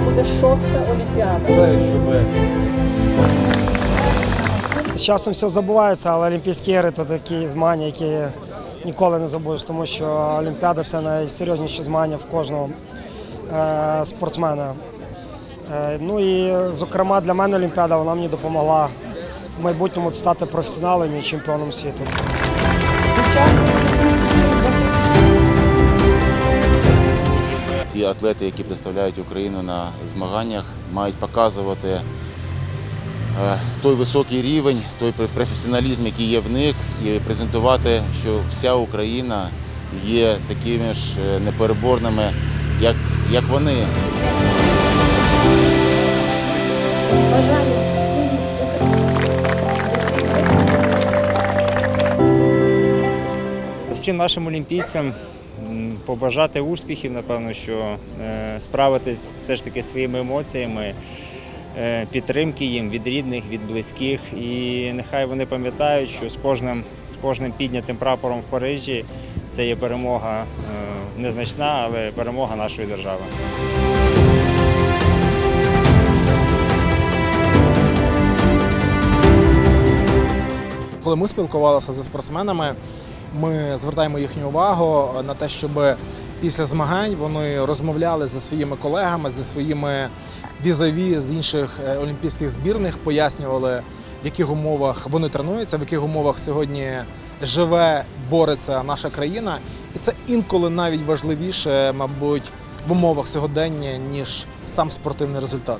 буде шоста Олімпіада. Бажаю, щоб З часом все забувається, але Олімпійські ігри то такі змагання, які ніколи не забудеш, тому що Олімпіада це найсерйозніші змагання в кожного е, спортсмена. Е, ну і, зокрема, для мене Олімпіада вона мені допомогла в майбутньому стати професіоналом і чемпіоном світу. Атлети, які представляють Україну на змаганнях, мають показувати е, той високий рівень, той професіоналізм, який є в них, і презентувати, що вся Україна є такими ж е, непереборними, як, як вони. Всім нашим олімпійцям побажати успіхів, напевно, що е, справитись все ж таки своїми емоціями, е, підтримки їм від рідних, від близьких. І нехай вони пам'ятають, що з кожним, з кожним піднятим прапором в Парижі це є перемога е, незначна, але перемога нашої держави. Коли ми спілкувалися зі спортсменами, ми звертаємо їхню увагу на те, щоб після змагань вони розмовляли зі своїми колегами, зі своїми візаві з інших е, олімпійських збірних, пояснювали, в яких умовах вони тренуються, в яких умовах сьогодні живе, бореться наша країна. І це інколи навіть важливіше, мабуть, в умовах сьогодення, ніж сам спортивний результат.